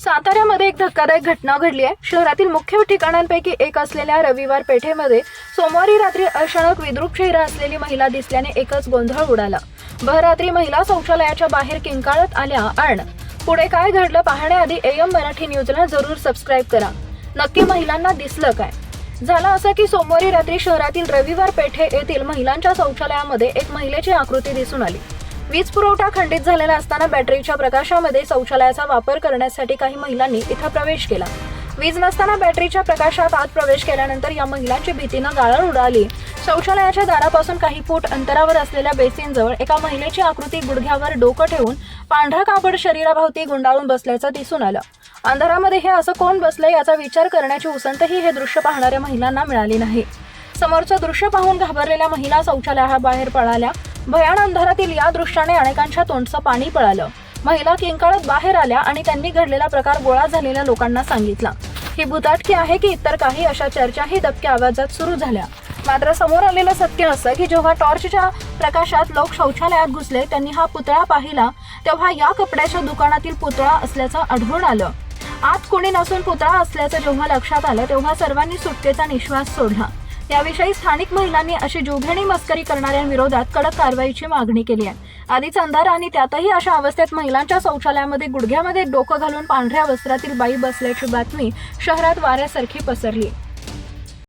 साताऱ्यामध्ये एक धक्कादायक घटना घडली आहे. शहरातील मुख्य ठिकाणांपैकी एक असलेल्या रविवार पेठेमध्ये सोमवारी रात्री अचानक विद्रुप चेहरा असलेली महिला दिसल्याने एकच गोंधळ उडाला. भररात्री महिला शौचालयाच्या बाहेर किंकाळत आल्या आणि पुढे काय घडलं पाहण्याआधी एम मराठी न्यूजला जरूर सबस्क्राईब करा. नक्की महिलांना दिसलं काय? झालं असं की सोमवारी रात्री शहरातील रविवार पेठे येथील महिलांच्या शौचालयामध्ये एक महिलेची आकृती दिसून आली. वीज पुरवठा खंडित झालेला असताना बॅटरीच्या प्रकाशामध्ये शौचालयाचा वापर करण्यासाठी काही महिलांनी इथं प्रवेश केला. वीज नसताना बॅटरीच्या प्रकाशात आत प्रवेश केल्यानंतर या महिलांची भीतीनं गाळण उडाली. शौचालयाच्या दारापासून काही फूट अंतरावर असलेल्या बेसिनजवळ एका महिलेची आकृती गुडघ्यावर डोकं ठेवून पांढरा कापड शरीराभोवती गुंडाळून बसल्याचं दिसून आलं. अंधारामध्ये हे असं कोण बसलंय याचा विचार करण्याची उसंतही हे दृश्य पाहणाऱ्या महिलांना मिळाली नाही. समोरचं दृश्य पाहून घाबरलेल्या महिला शौचालयाबाहेर पळाल्या. भयान अंधारातील या दृश्याने अनेकांच्या तोंडचं पाणी पळालं. महिला किंकाळत बाहेर आल्या आणि त्यांनी घडलेला प्रकार गोळा झालेल्या लोकांना सांगितला. ही भूताटकी आहे की इतर काही अशा चर्चाही दबक्या आवाजात सुरू झाल्या. मात्र समोर आलेलं सत्य असं की जेव्हा टॉर्चच्या प्रकाशात लोक शौचालयात घुसले त्यांनी हा पुतळा पाहिला तेव्हा या कपड्याच्या दुकानातील पुतळा असल्याचं आढळून आलं. आत कोणी नसून पुतळा असल्याचं जेव्हा लक्षात आलं तेव्हा सर्वांनी सुटकेचा निश्वास सोडला. याविषयी स्थानिक महिलांनी अशी जुघेणी मस्करी करणाऱ्यांविरोधात कडक कारवाईची मागणी केली आहे. आधीच अंधार आणि त्यातही अशा अवस्थेत महिलांच्या शौचालयामध्ये गुडघ्यामध्ये डोकं घालून पांढऱ्या वस्त्रातील बाई बसल्याची बातमी शहरात वाऱ्यासारखी पसरली.